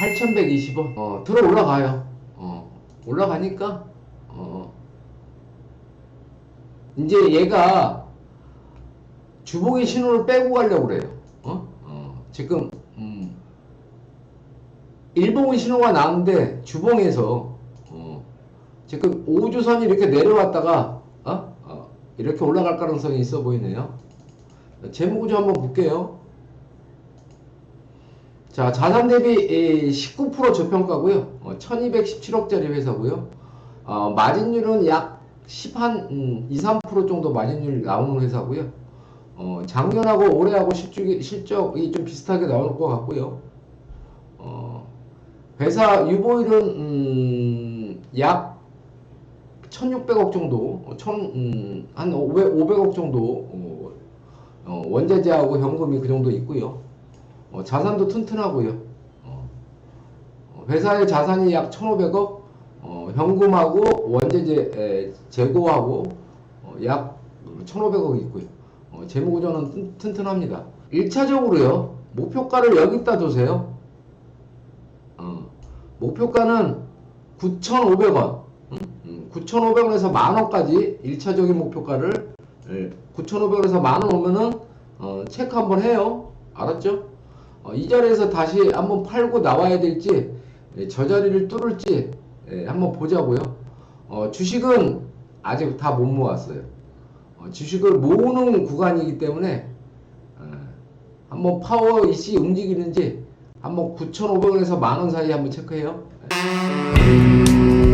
8,120원. 어, 들어 올라가요. 어, 올라가니까, 어, 이제 얘가 주봉의 신호를 빼고 가려고 그래요. 어? 어, 지금, 음, 일봉의 신호가 나왔는데, 주봉에서, 어, 지금 우주선이 이렇게 내려왔다가, 어? 어, 이렇게 올라갈 가능성이 있어 보이네요. 재무구조 한번 볼게요. 자, 자산 대비 19% 저평가고요. 어, 1217억짜리 회사고요. 어, 마진율은 약 10한 음, 2, 3% 정도 마진율 나오는 회사고요. 어, 작년하고 올해하고 실적이, 실적이 좀 비슷하게 나올 것 같고요. 어, 회사 유보율은 음, 약 1,600억 정도, 어, 천, 음, 한 500, 500억 정도 어, 어, 원자재하고 현금이 그 정도 있고요. 어, 자산도 튼튼하고요. 어, 어, 회사의 자산이 약 1,500억, 어, 현금하고 원재재 에, 재고하고 어, 약 1,500억 있고요. 어, 재무구조는 튼, 튼튼합니다. 1차적으로요. 목표가를 여기다 두세요. 어, 목표가는 9,500원. 음, 9,500원에서 만원까지 1차적인 목표가를 9,500원에서 만원 오면은 어, 체크 한번 해요. 알았죠? 어, 이 자리에서 다시 한번 팔고 나와야 될지 예, 저 자리를 뚫을지 예, 한번 보자고요. 어, 주식은 아직 다 못 모았어요. 어, 주식을 모으는 구간이기 때문에 어, 한번 파워 이씨 움직이는지 한번 9,500원에서 만원 사이 한번 체크해요. 예.